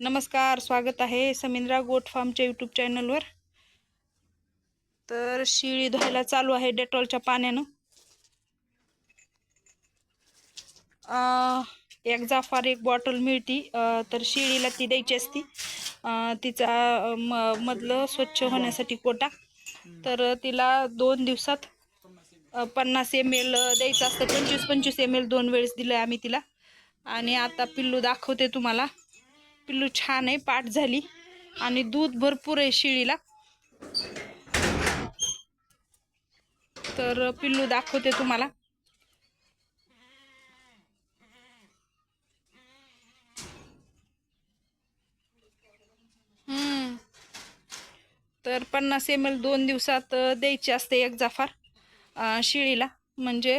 नमस्कार स्वागत आहे समिंद्रा गोट फार्मच्या यूट्यूब चॅनलवर. तर शिळी धुवायला चालू आहे डेटॉलच्या पाण्यानं. एक जाफार एक बॉटल मिळती. तर शिळीला ती द्यायची असती. तिचा म मधलं स्वच्छ होण्यासाठी कोटा. तर तिला दोन दिवसात पन्नास एम एल द्यायचं असतं. पंचवीस पंचवीस एम एल दोन वेळेस दिलं आहे आम्ही तिला. आणि आता पिल्लू दाखवते तुम्हाला. पिल्लू छान आहे पाठ झाली. आणि दूध भरपूर आहे शिळीला. तर पिल्लू दाखवते तुम्हाला. तर पन्नास एम एल दोन दिवसात द्यायची असते एक जाफार शिळीला. म्हणजे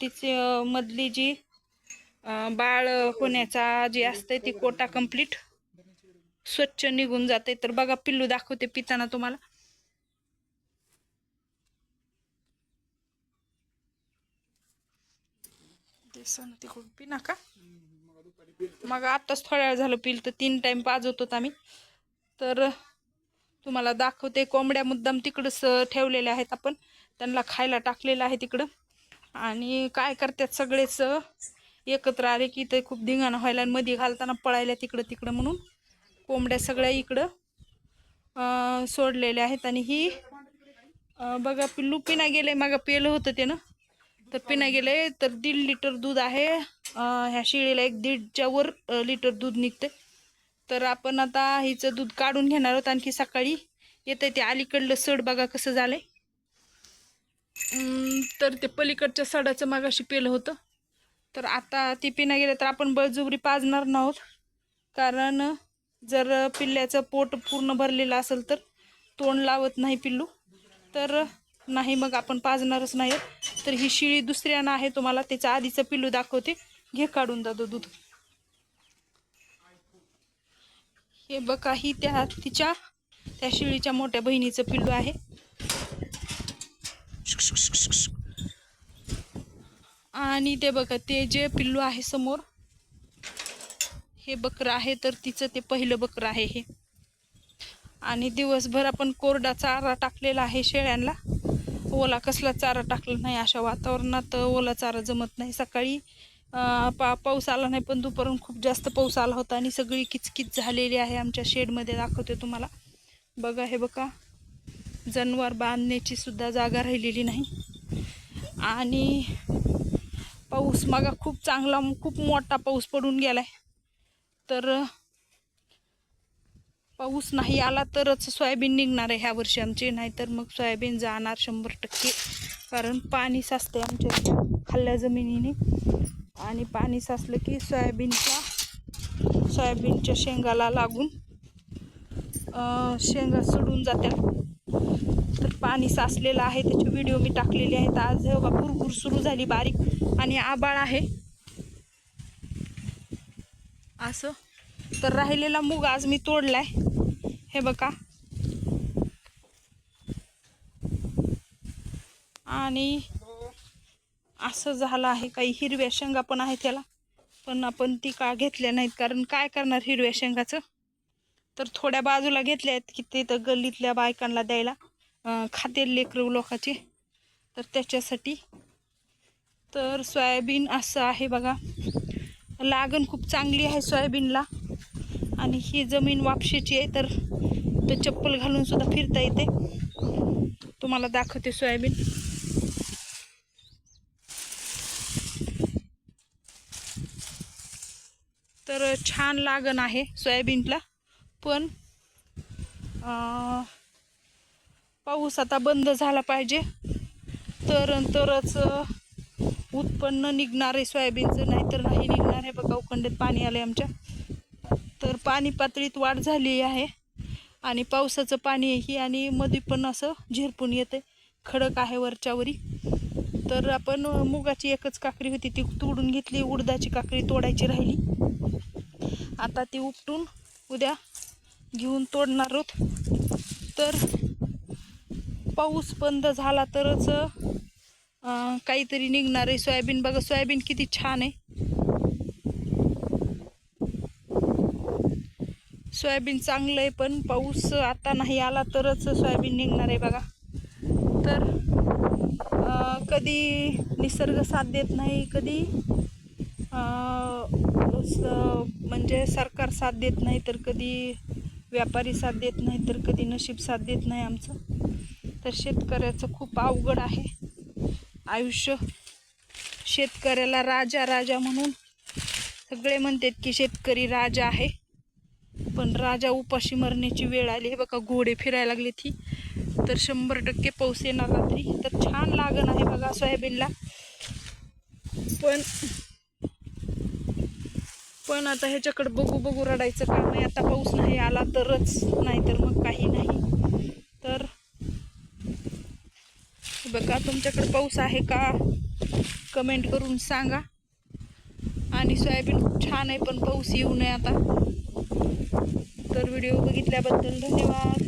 तिची मधली जी बाळ होण्याचा जी असते ती कोटा कंप्लीट स्वच्छ निघून जाते तर बघा पिल्लू दाखवते पिताना तुम्हाला. तिकडून. पिना का? मग आत्ताच थोड्या वेळ झालं पिल तर तीन टाइम पाजवतो आम्ही. तर तुम्हाला दाखवते कोंबड्या मुद्दाम तिकडंच ठेवलेल्या आहेत आपण. त्यांना खायला टाकलेलं आहे तिकडं. आणि काय करतात सगळेच? एकत्र आले की ते खूप धिंगाण व्हायला आणि मध्ये घालताना पळायला तिकडं तिकडं म्हणून कोंबड्या सगळ्या इकडं सोडलेल्या आहेत. आणि ही बघा पिल्लू पिना गेले मागं पेलं होतं त्यानं. तर पिना गेले तर दीड लिटर दूध आहे. ह्या शिळीला एक दीडच्या वर लिटर दूध निघते तर आपण आता हिचं दूध काढून घेणार आहोत आणखी सकाळी. येते ते अलीकडलं सड बघा कसं झालंय. तर ते पलीकडच्या सडाचं मागाशी पेलं होतं. तर आता ती पिणं गेलं तर आपण बळजुबरी पाजणार नाहोत. कारण जर पिल्ल्याचं पोट पूर्ण भरलेलं असेल तर तोंड लावत नाही पिल्लू. तर नाही मग आपण पाजणारच नाही. तर ही शिळी दुसऱ्यानं आहे तुम्हाला. त्याचं आधीचं पिल्लू दाखवते. घे काढून दादो दूध. हे बघा ही त्या तिच्या त्या शिळीच्या मोठ्या बहिणीचं पिल्लू आहे. आणि ते बघा ते जे पिल्लू आहे समोर हे बकरं आहे तर तिचं ते पहिलं बकरं आहे हे. आणि दिवसभर आपण कोरडा चारा टाकलेला आहे शेळ्यांना ओला कसला चारा टाकला नाही अशा वातावरणात ओला चारा जमत नाही. सकाळी पा पाऊस आला नाही पण दुपारून खूप जास्त पाऊस आला होता आणि सगळी किचकिच झालेली आहे आमच्या शेडमध्ये. दाखवते तुम्हाला. बघा हे बघा जनावर बांधण्याची सुद्धा जागा राहिलेली नाही. आणि पाऊस मागा खूप चांगला खूप मोठा पाऊस पडून गेलाय. तर पाऊस नाही आला तरच सोयाबीन निघणार आहे ह्या वर्षी आमची. नाहीतर मग सोयाबीन जाणार शंभर टक्के. कारण पाणी साचते आमच्या खाल्ल्या जमिनीने. आणि पाणी साचलं की सोयाबीनच्या सोयाबीनच्या शेंगाला लागून शेंगा सडून जात्या. तर पाणी साचलेलं आहे. त्याचे व्हिडिओ मी टाकलेले आहेत. आज हे बघा भुरभुर सुरू झाली बारीक. आणि आबाळ आहे. असं. तर राहिलेला मूग आज मी तोडलाय. हे बघा. आणि असं झालं आहे काही हिरव्या शेंगा पण आहे त्याला पण आपण ती का घेतल्या नाहीत? कारण काय करणार हिरव्या शेंगाचं? तर थोड्या बाजूला घेतल्या आहेत की ते तर गल्लीतल्या बायकांना द्यायला. खाते लेकरू लोकाचे लोकांचे. तर त्याच्यासाठी तर सोयाबीन असं आहे बघा. लागण खूप चांगली आहे सोयाबीनला. आणि ही जमीन वापशीची आहे तर ते चप्पल घालून सुद्धा फिरता येते. तुम्हाला दाखवते सोयाबीन. तर छान लागण आहे सोयाबीनला. पण पाऊस आता बंद झाला पाहिजे. तर तरच उत्पन्न निघणार आहे सोयाबीनचं नाहीतर नाही निघणार आहे बघा उखंडेत पाणी आलं आमच्या. तर पाणी पातळीत वाढ झाली आहे आणि पावसाचं पाणी ही आणि मध्ये पण असं झिरपून येते खडक आहे वरच्यावरी. तर आपण मुगाची एकच काकरी होती ती तोडून घेतली. उडदाची काकरी तोडायची राहिली. आता ती उपटून उद्या घेऊन तोडणार आहोत. तर पाऊस बंद झाला तरच काहीतरी निघणार आहे. सोयाबीन बघा सोयाबीन किती छान आहे. सोयाबीन चांगलं आहे पण पाऊस आता नाही आला तरच सोयाबीन निघणार आहे बघा. तर कधी निसर्ग साथ देत नाही कधी म्हणजे सरकार साथ देत नाही तर कधी व्यापारी साथ देत नाही तर कधी नशीब साथ देत नाही आमचं. तर शेतकऱ्याचं खूप अवघड आहे. आयुष्य शेतकऱ्याला राजा राजा म्हणून. सगळे म्हणतात की शेतकरी राजा आहे. पण राजा उपाशी मरण्याची वेळ आली. हे बघा घोडे फिरायला लागले ती. तर शंभर टक्के पाऊस येणार रात्री तर. छान लागण आहे बघा सोयाबीनला. पण पण आता ह्याच्याकडे बघू बघू रडायचं काम आहे. आता पाऊस नाही आला तरच नाही तर मग काही नाही. बघा तुमच्याकडे पाऊस आहे का? कमेंट करून सांगा. आणि सोयाबीन खूप छान आहे पण पाऊस येऊ नये आता. तर व्हिडिओ बघितल्याबद्दल धन्यवाद.